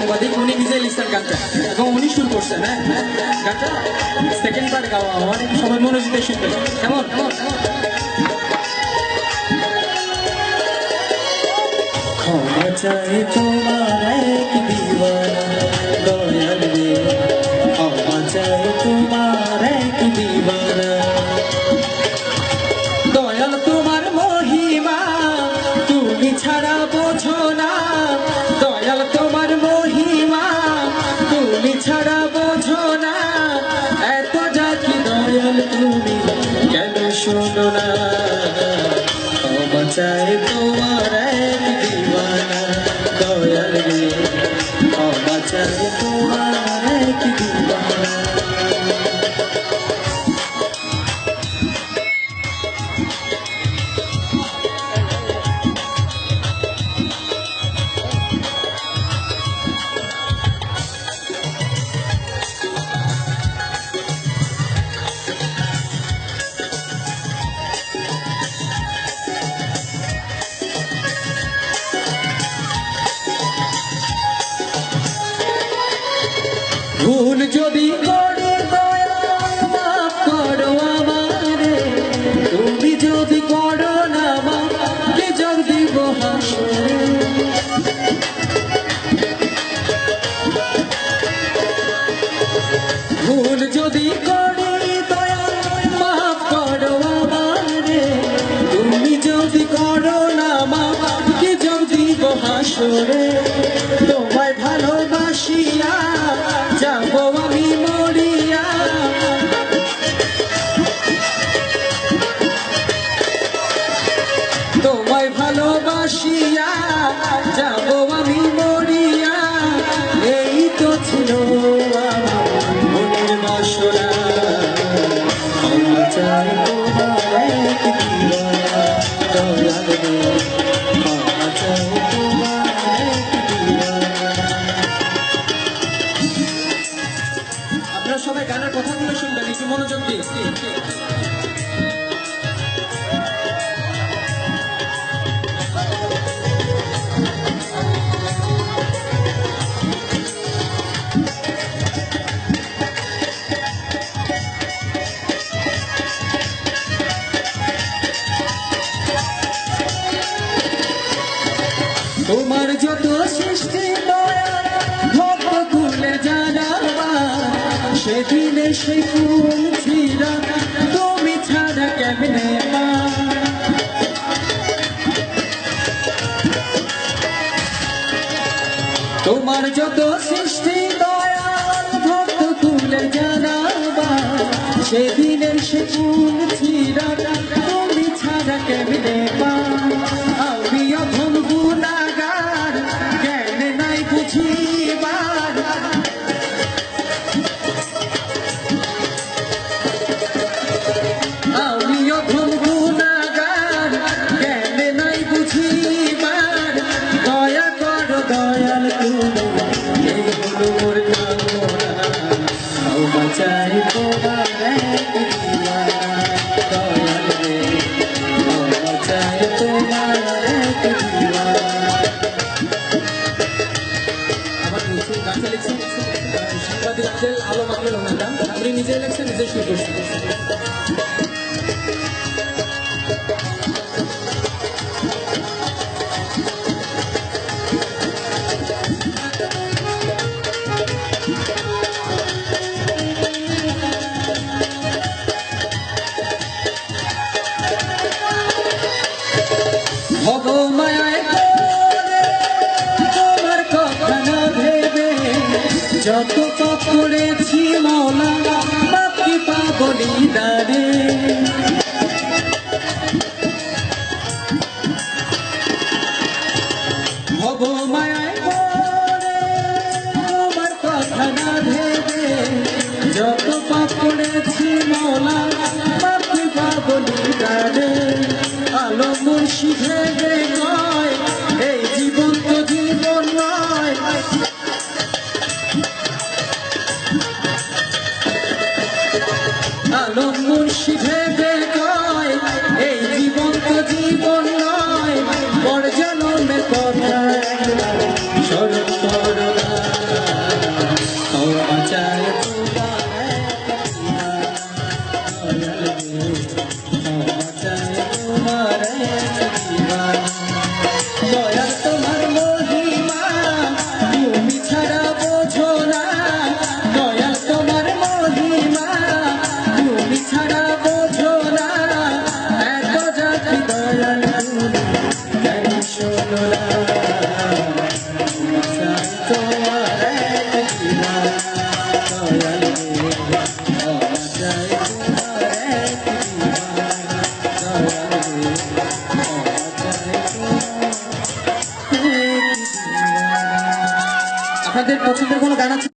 সাংবাদিক উনি নিজে লিখছেন গানটা। এবং উনি শুরু করছেন হ্যাঁ? গানটা? সেকেন্ড পার্ট গাওয়া আমার সবাই মনোযোগ দিয়ে শুনবেন কেমন? কেমন ভুল যদি কর আপনারা সবাই গানের কথাগুলো শুনবেন একটু মনোযোগ দিয়ে। তোমার যত সৃষ্টি ভক্ত খুলে জানাবা, সেদিনে সে ফুল ছিরা তুমি ছাড়া কেমনে পা? তোমার যত সৃষ্টি দয়াল ভক্ত তুলে জানাবা সেদিনের সে ফুল olmakla olmadan organizeler ise bize şunu göstersin. করেছি মোলা বাপকে পাগলি দারে ভগমায় আমার কথা না ভেবে যত পাপ করেছি মোলা বাপকে পাগলি দারে আলো মুর্শিদে পছন্দের কোনো গান আছে?